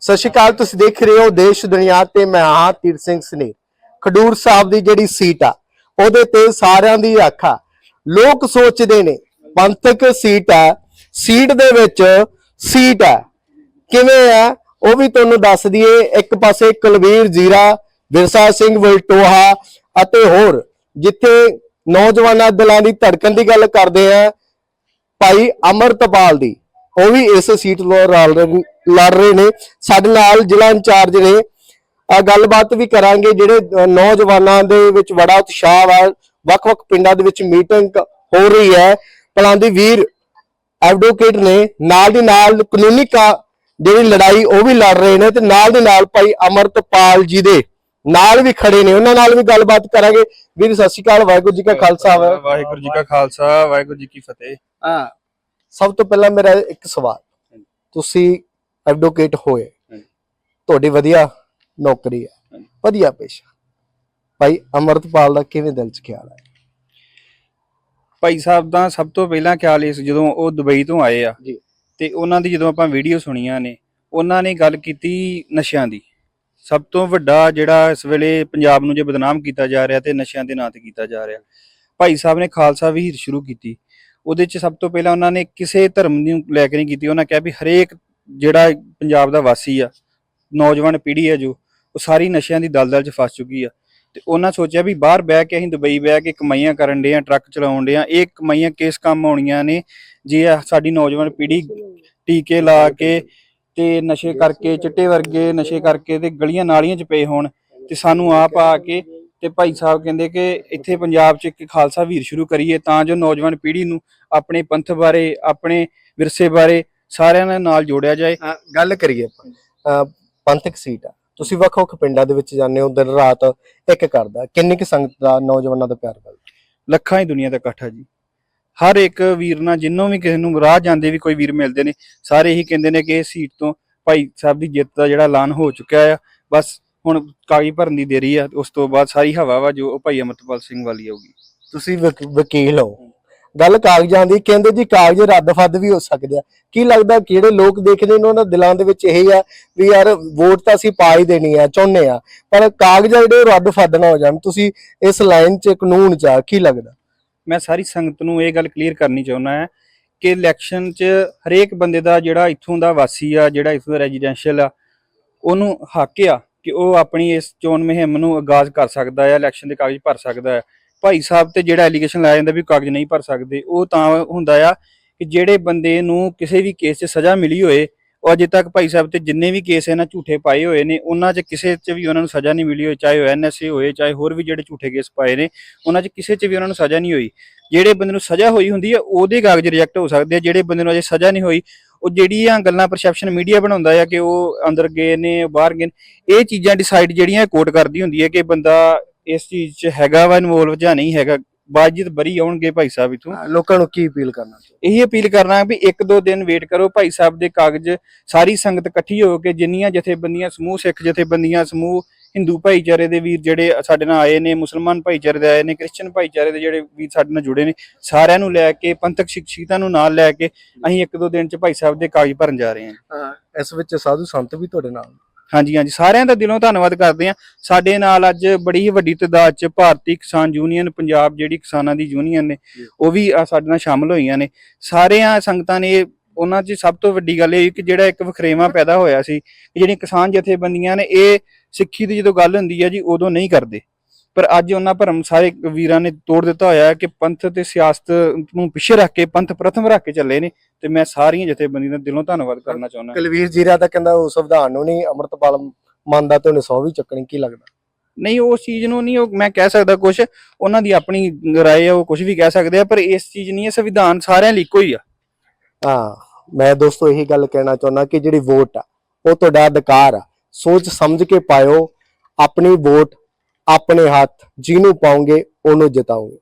ਸਤਿ ਸ਼੍ਰੀ ਅਕਾਲ, ਤੁਸੀਂ ਦੇਖ ਰਹੇ ਹੋ ਦੇਸ਼ ਦੁਨੀਆ ਤੇ ਮੈਂ ਹਾਂ ਤੀਰ ਸਿੰਘ ਸਨੇਰ। ਖਡੂਰ ਸਾਹਿਬ ਦੀ ਜਿਹੜੀ ਸੀਟ ਆ, ਉਹਦੇ ਤੇ ਸਾਰਿਆਂ ਦੀ ਅੱਖ ਲੋਕ ਸੋਚਦੇ ਨੇ, ਪੰਥਕ ਸੀਟ ਆ, ਸੀਟ ਦੇ ਵਿੱਚ ਸੀਟ ਆ। ਕਿਵੇਂ ਆ, ਉਹ ਵੀ ਤੁਹਾਨੂੰ ਦੱਸ ਦਈਏ, ਇੱਕ ਪਾਸੇ ਕੁਲਵੀਰ ਜ਼ੀਰਾ, ਵਿਰਸਾ ਸਿੰਘ ਵਲਟੋਹਾ ਅਤੇ ਹੋਰ, ਜਿੱਥੇ ਨੌਜਵਾਨਾਂ ਦਿਲਾਂ ਦੀ ਧੜਕਣ ਦੀ ਗੱਲ ਕਰਦੇ ਆ, ਭਾਈ ਅਮਰਤਪਾਲ ਦੀ, ਉਹ ਵੀ ਇਸ ਸੀਟ ਤੋਂ ਰਲ ਰਹੇ- ਲੜ ਰਹੇ ਨੇ। ਸਾਡੇ ਨਾਲ ਜ਼ਿਲ੍ਹਾ ਇੰਚਾਰਜ ਨੇ। ਆ ਗੱਲਬਾਤ ਵੀ ਕਰਾਂਗੇ। ਜਿਹੜੇ ਨੌਜਵਾਨਾਂ ਦੇ ਵਿੱਚ ਬੜਾ ਉਤਸ਼ਾਹ ਵਾ। ਵੱਖ-ਵੱਖ ਪਿੰਡਾਂ ਦੇ ਵਿੱਚ ਮੀਟਿੰਗ ਹੋ ਰਹੀ ਹੈ। ਪਲਾਂਦੀ ਵੀਰ ਐਡਵੋਕੇਟ ਨੇ। ਨਾਲ ਦੀ ਨਾਲ ਕਾਨੂੰਨੀ ਕਾ- ਜਿਹੜੀ ਲੜਾਈ ਉਹ ਵੀ ਲੜ ਰਹੇ ਨੇ ਤੇ ਨਾਲ ਦੀ ਨਾਲ ਭਾਈ ਅਮਰਤਪਾਲ ਜੀ ਦੇ ਨਾਲ ਵੀ ਖੜੇ ਨੇ। ਉਹਨਾਂ ਨਾਲ ਵੀ ਗੱਲਬਾਤ ਕਰਾਂਗੇ। ਵੀਰ ਸਤਿ ਸ਼੍ਰੀ ਅਕਾਲ। ਵਾਹਿਗੁਰੂ ਜੀ ਕਾ ਖਾਲਸਾ। ਵਾਹਿਗੁਰੂ ਜੀ ਕਾ ਖਾਲਸਾ। ਵਾਹਿਗੁਰੂ ਜੀ ਕੀ ਫਤਿਹ। ਹਾਂ। ਸਭ ਤੋਂ ਪਹਿਲਾਂ ਮੇਰਾ ਇੱਕ ਸਵਾਲ। ਤੁਸੀਂ ਐਡਵੋਕੇਟ ਹੋਏ। ਤੁਹਾਡੀ ਵਧੀਆ ਨੌਕਰੀ ਹੈ। ਵਧੀਆ ਪੇਸ਼ਾ। ਭਾਈ ਅਮਰਤਪਾਲ ਦਾ ਕਿਵੇਂ ਦਿਲ ਚ ਖਿਆਲ ਹੈ ਭਾਈ ਸਾਹਿਬ ਦਾ ਸਭ ਤੋਂ ਪਹਿਲਾਂ ਖਿਆਲ ਇਸ ਜਦੋਂ ਉਹ ਦੁਬਈ ਤੋਂ ਆਏ ਆ। ਜੀ। ਤੇ ਉਹਨਾਂ ਦੀ ਜਦੋਂ ਆਪਾਂ ਵੀਡੀਓ ਸੁਣੀਆਂ ਨੇ ਉਹਨਾਂ ਨੇ ਗੱਲ ਕੀਤੀ ਨਸ਼ਿਆਂ ਦੀ। ਸਭ ਤੋਂ ਵੱਡਾ ਜਿਹੜਾ ਇਸ ਵੇਲੇ ਪੰਜਾਬ ਨੂੰ ਜੇ ਬਦਨਾਮ ਕੀਤਾ ਜਾ ਰਿਹਾ ਤੇ ਨਸ਼ਿਆਂ ਦੇ ਨਾਂ ਤੇ ਕੀਤਾ ਜਾ ਰਿਹਾ। ਭਾਈ ਸਾਹਿਬ ਨੇ ਖਾਲਸਾ ਵਿਹੀਰ ਸ਼ੁਰੂ ਕੀਤੀ। ਉਹਦੇ ਚ ਸਭ ਤੋਂ ਪਹਿਲਾਂ ਉਹਨਾਂ ਨੇ ਕਿਸੇ ਧਰਮ ਨੂੰ ਲੈ ਕੇ ਨਹੀਂ ਕੀਤੀ। ਉਹਨਾਂ ਕਿਹਾ ਵੀ ਹਰੇਕ ਜਿਹੜਾ ਪੰਜਾਬ ਦਾ ਵਾਸੀ ਆ, ਨੌਜਵਾਨ ਪੀੜ੍ਹੀ ਹੈ ਜੋ, ਉਹ ਸਾਰੀ ਨਸ਼ਿਆਂ ਦੀ ਦਲਦਲ 'ਚ ਫਸ ਚੁੱਕੀ ਆ। ਤੇ ਉਹਨਾਂ ਸੋਚਿਆ ਵੀ ਬਾਹਰ ਬਹਿ ਕੇ ਅਸੀਂ ਦੁਬਈ ਬਹਿ ਕੇ ਕਮਾਈਆਂ ਕਰਨ ਦੇ ਆ, ਟਰੱਕ ਚਲਾਉਣ ਦੇ ਆ, ਇਹ ਕਮਾਈਆਂ ਕਿਸ ਕੰਮ ਆਉਣੀਆਂ ਨੇ, ਜੇ ਸਾਡੀ ਨੌਜਵਾਨ ਪੀੜ੍ਹੀ ਟੀਕੇ ਲਾ ਕੇ ਤੇ ਨਸ਼ੇ ਕਰਕੇ, ਚਿੱਟੇ ਵਰਗੇ ਨਸ਼ੇ ਕਰਕੇ ਤੇ ਗਲੀਆਂ ਨਾਲੀਆਂ 'ਚ ਪਏ ਹੋਣ, ਤੇ ਸਾਨੂੰ ਆਪ ਆ ਕੇ ਤੇ ਭਾਈ ਸਾਹਿਬ ਕਹਿੰਦੇ ਕਿ ਇੱਥੇ ਪੰਜਾਬ 'ਚ ਇੱਕ ਖਾਲਸਾ ਵੀਰ ਸ਼ੁਰੂ ਕਰੀਏ, ਤਾਂ ਜੋ ਨੌਜਵਾਨ ਪੀੜ੍ਹੀ ਨੂੰ ਆਪਣੇ ਪੰਥ ਬਾਰੇ, ਆਪਣੇ ਵਿਰਸੇ ਬਾਰੇ ਸਾਰਿਆਂ ਦੇ ਨਾਲ ਜੋੜਿਆ ਜਾਏ। ਗੱਲ ਕਰੀਏ ਆਪਾਂ। ਪੰਥਕ ਸੀਟ ਆ। ਤੁਸੀਂ ਵੱਖ-ਵੱਖ ਪਿੰਡਾਂ ਦੇ ਵਿੱਚ ਜਾਂਦੇ ਹੋ ਦਿਨ ਰਾਤ ਇੱਕ ਕਰਦਾ। ਕਿੰਨੀ ਕੁ ਸੰਗਤ ਦਾ ਨੌਜਵਾਨਾਂ ਦਾ ਪਿਆਰ ਮਿਲਦਾ ਲੱਖਾਂ ਹੀ ਦੁਨੀਆ ਦਾ ਇਕੱਠਾ ਜੀ। ਹਰ ਇੱਕ ਵੀਰ ਨਾਲ ਜਿੰਨੋਂ ਵੀ ਕਿਸੇ ਨੂੰ ਰਾਹ ਜਾਂਦੇ ਵੀ ਕੋਈ ਵੀਰ ਮਿਲਦੇ ਨੇ ਸਾਰੇ ਇਹੀ ਕਹਿੰਦੇ ਨੇ ਕਿ ਇਸ ਸੀਟ ਤੋਂ ਭਾਈ ਸਾਹਿਬ ਦੀ ਜਿੱਤ ਦਾ ਜਿਹੜਾ ਐਲਾਨ ਹੋ ਚੁੱਕਿਆ ਆ। ਬਸ ਹੁਣ ਕਾਗਜ਼ ਭਰਨ ਦੀ ਦੇਰੀ ਆ ਉਸ ਤੋਂ ਬਾਅਦ ਸਾਰੀ ਹਵਾ ਵਾ ਜੋ ਉਹ ਭਾਈ ਅਮਰਤਪਾਲ ਸਿੰਘ ਵਾਲੀ ਆਊਗੀ। ਤੁਸੀਂ ਵਕ- ਵਕੀਲ ਹੋ। ਗੱਲ ਕਾਗਜ਼ਾਂ ਦੀ, ਕਹਿੰਦੇ ਜੀ ਕਾਗਜ਼ ਰੱਦ-ਫੱਦ ਵੀ ਹੋ ਸਕਦੇ ਆ। ਕੀ ਲੱਗਦਾ ਕਿਹੜੇ ਲੋਕ ਦੇਖਦੇ ਨੇ ਉਹਨਾਂ ਦਿਲਾਂ ਦੇ ਵਿੱਚ ਇਹ ਆ ਵੀ ਯਾਰ ਵੋਟ ਤਾਂ ਅਸੀਂ ਪਾ ਹੀ ਦੇਣੀ ਆ, ਚਾਹੁੰਦੇ ਆ। ਪਰ ਕਾਗਜ਼ ਜਿਹੜੇ ਰੱਦ-ਫੱਦ ਨਾ ਹੋ ਜਾਣ। ਤੁਸੀਂ ਇਸ ਲਾਈਨ 'ਚ ਕਾਨੂੰਨ 'ਚ ਆ, ਕੀ ਲੱਗਦਾ? ਮੈਂ ਸਾਰੀ ਸੰਗਤ ਨੂੰ ਇਹ ਗੱਲ ਕਲੀਅਰ ਕਰਨੀ ਚਾਹੁੰਦਾ ਹਾਂ ਕਿ ਇਲੈਕਸ਼ਨ 'ਚ ਹਰੇਕ ਬੰਦੇ ਦਾ ਜਿਹੜਾ ਇੱਥੋਂ ਦਾ ਵਾਸੀ ਆ, ਜਿਹੜਾ ਇੱਥੋਂ ਦਾ ਰੈਜ਼ੀਡੈਂਸ਼ੀਅਲ ਆ, ਉਹਨੂੰ ਹੱਕ ਆ ਕਿ ਉਹ ਆਪਣੀ ਇਸ ਚੋਣ ਮੁਹਿੰਮ ਨੂੰ ਆਗਾਜ਼ ਕਰ ਸਕਦਾ ਹੈ ਇਲੈਕਸ਼ਨ ਦੇ ਕਾਗਜ਼ ਭਰ ਸਕਦਾ ਹੈ ਭਾਈ ਸਾਹਿਬ ਤੇ ਜਿਹੜਾ ਐਲੀਗੇਸ਼ਨ ਲਾਇਆ ਜਾਂਦਾ ਵੀ ਕਾਗਜ਼ ਨਹੀਂ ਭਰ ਸਕਦੇ, ਉਹ ਤਾਂ ਹੁੰਦਾ ਆ ਕਿ ਜਿਹੜੇ ਬੰਦੇ ਨੂੰ ਕਿਸੇ ਵੀ ਕੇਸ 'ਚ ਸਜ਼ਾ ਮਿਲੀ ਹੋਏ, ਉਹ ਅਜੇ ਤੱਕ ਭਾਈ ਸਾਹਿਬ ਤੇ ਜਿੰਨੇ ਵੀ ਕੇਸ ਇਹਨਾਂ ਝੂਠੇ ਪਾਏ ਹੋਏ ਨੇ, ਉਹਨਾਂ 'ਚ ਕਿਸੇ 'ਚ ਵੀ ਉਹਨਾਂ ਨੂੰ ਸਜ਼ਾ ਨਹੀਂ ਮਿਲੀ ਹੋਈ, ਚਾਹੇ ਉਹ ਐਨਐਸਏ ਹੋਏ, ਚਾਹੇ ਹੋਰ ਵੀ ਜਿਹੜੇ ਝੂਠੇ ਕੇਸ ਪਾਏ ਨੇ, ਉਹਨਾਂ 'ਚ ਕਿਸੇ 'ਚ ਵੀ ਉਹਨਾਂ ਨੂੰ ਸਜ਼ਾ ਨਹੀਂ ਹੋਈ। ਜਿਹੜੇ ਬੰਦੇ ਨੂੰ ਸਜ਼ਾ ਹੋਈ ਹੁੰਦੀ ਹੈ ਉਹਦੇ ਕਾਗਜ਼ ਰਿਜੈਕਟ ਹੋ ਸਕਦੇ ਆ, ਜਿਹੜੇ ਬੰਦੇ ਨੂੰ ਅਜੇ ਸਜ਼ਾ ਨਹੀਂ ਹੋਈ, ਉਹ ਜਿਹੜੀਆਂ ਗੱਲਾਂ ਪਰਸੈਪਸ਼ਨ ਮੀਡੀਆ ਬਣਾਉਂਦਾ ਆ ਕਿ ਉਹ ਅੰਦਰ ਗਏ ਨੇ, ਬਾਹਰ ਗਏ ਨੇ, ਇਹ ਚੀਜ਼ਾਂ ਡਿਸਾਈਡ ਜਿਹੜੀਆਂ ਕੋਰਟ ਕਰਦੀ ਹੁੰਦੀ ਹੈ ਕਿ ਬੰਦਾ ਇਸ ਚੀਜ਼ 'ਚ ਹੈਗਾ ਵਾ ਇਨਵੋਲਵ ਜਾਂ ਨਹੀਂ ਹੈਗਾ ਬਾਜਿਤ ਬਰੀ ਆਉਣਗੇ ਭਾਈ ਸਾਹਿਬ ਇਥੋਂ। ਲੋਕਾਂ ਨੂੰ ਕੀ ਅਪੀਲ ਕਰਨਾ? ਚਾਹੁੰਦੇ ਇਹੀ ਅਪੀਲ ਕਰਨਾ ਵੀ ਇੱਕ ਦੋ ਦਿਨ ਵੇਟ ਕਰੋ ਭਾਈ ਸਾਹਿਬ ਦੇ ਕਾਗਜ਼ ਸਾਰੀ ਸੰਗਤ ਇਕੱਠੀ ਹੋ ਕੇ ਜਿੰਨੀਆਂ ਜਥੇਬੰਦੀਆਂ ਸਮੂਹ ਸਿੱਖ ਜਥੇਬੰਦੀਆਂ ਸਮੂਹ ਹਿੰਦੂ ਭਾਈਚਾਰੇ ਦੇ ਵੀਰ ਜਿਹੜੇ ਸਾਡੇ ਨਾਲ ਆਏ ਨੇ ਮੁਸਲਮਾਨ ਭਾਈਚਾਰੇ ਦੇ ਆਏ ਨੇ ਕ੍ਰਿਸਚੀਅਨ ਭਾਈਚਾਰੇ ਦੇ ਜਿਹੜੇ ਵੀਰ ਸਾਡੇ ਨਾਲ ਜੁੜੇ ਨੇ ਸਾਰਿਆਂ ਨੂੰ ਲੈ ਕੇ ਪੰਥਕ ਸ਼ਖਸੀਅਤਾਂ ਨੂੰ ਨਾਲ ਲੈ ਕੇ ਅਸੀਂ ਇੱਕ ਦੋ ਦਿਨ ਚ ਭਾਈ ਸਾਹਿਬ ਦੇ ਕਾਗਜ਼ ਭਰਨ ਜਾ ਰਹੇ ਹਾਂ। ਇਸ ਵਿੱਚ ਸਾਧੂ ਸੰਤ ਵੀ ਤੁਹਾਡੇ ਨਾਲ ਹਾਂਜੀ ਹਾਂਜੀ। ਸਾਰਿਆਂ ਦਾ ਦਿਲੋਂ ਧੰਨਵਾਦ ਕਰਦੇ ਹਾਂ। ਸਾਡੇ ਨਾਲ ਅੱਜ ਬੜੀ ਹੀ ਵੱਡੀ ਤਦਾਦ ਚ ਭਾਰਤੀ ਕਿਸਾਨ ਯੂਨੀਅਨ ਪੰਜਾਬ ਜਿਹੜੀ ਕਿਸਾਨਾਂ ਦੀ ਯੂਨੀਅਨ ਨੇ। ਉਹ ਵੀ ਆ ਸਾਡੇ ਨਾਲ ਸ਼ਾਮਲ ਹੋਈਆਂ ਨੇ। ਸਾਰਿਆਂ ਸੰਗਤਾਂ ਨੇ ਉਹਨਾਂ 'ਚ ਸਭ ਤੋਂ ਵੱਡੀ ਗੱਲ ਇਹ ਕਿ ਜਿਹੜਾ ਇੱਕ ਵਖਰੇਵਾ ਪੈਦਾ ਹੋਇਆ ਸੀ ਕਿ ਜਿਹੜੀਆਂ ਕਿਸਾਨ ਜਥੇਬੰਦੀਆਂ ਨੇ ਇਹ ਸਿੱਖੀ ਦੀ ਜਦੋਂ ਗੱਲ ਹੁੰਦੀ ਹੈ ਜੀ ਉਦੋਂ ਨਹੀਂ ਕਰਦੇ। ਪਰ ਅੱਜ ਉਹਨਾਂ ਭਰਮ ਸਾਰੇ ਵੀਰਾਂ ਨੇ ਤੋੜ ਦਿੱਤਾ ਹੋਇਆ ਹੈ ਕਿ ਪੰਥ ਤੇ ਸਿਆਸਤ ਨੂੰ ਪਿੱਛੇ ਰੱਖ ਕੇ ਪੰਥ ਪ੍ਰਥਮ ਰੱਖ ਕੇ ਚੱਲੇ ਨੇ ਤੇ ਮੈਂ ਸਾਰੀਆਂ ਜਥੇਬੰਦੀਆਂ ਦਾ ਦਿਲੋਂ ਧੰਨਵਾਦ ਕਰਨਾ ਚਾਹੁੰਦਾ ਕੁਲਵੀਰ ਜੀਰਾ ਤਾਂ ਕਹਿੰਦਾ ਉਹ ਸੰਵਿਧਾਨ ਨੂੰ ਨਹੀਂ ਅਮਰਤਪਾਲ ਮੰਨਦਾ ਤੇ ਉਹਨੇ 100 ਵੀ ਚੱਕਣੀ ਕੀ ਲੱਗਦਾ? ਨਹੀਂ ਉਸ ਚੀਜ਼ ਨੂੰ ਨਹੀਂ ਉਹ ਮੈਂ ਕਹਿ ਸਕਦਾ ਕੁਝ ਉਹਨਾਂ ਦੀ ਆਪਣੀ ਰਾਏ ਹੈ ਉਹ ਕੁਝ ਵੀ ਕਹਿ ਸਕਦੇ ਆ ਪਰ ਇਸ ਚੀਜ਼ ਨਹੀਂ ਹੈ ਸੰਵਿਧਾਨ ਸਾਰਿਆਂ ਲਈ ਇੱਕੋ ਹੀ ਆ। ਹਾਂ ਮੈਂ ਦੋਸਤੋ ਇਹੀ ਗੱਲ ਕਹਿਣਾ ਚਾਹੁੰਦਾ ਕਿ ਜਿਹੜੀ ਵੋਟ ਆ ਉਹ ਤੁਹਾਡਾ ਅਧਿਕਾਰ ਆ। ਸੋਚ ਸਮਝ ਕੇ ਪਾਇਓ ਆਪਣੀ ਵੋਟ ਆਪਣੇ ਹੱਥ ਜਿਹਨੂੰ ਪਾਉਂਗੇ ਉਹਨੂੰ ਜਿਤਾਓਗੇ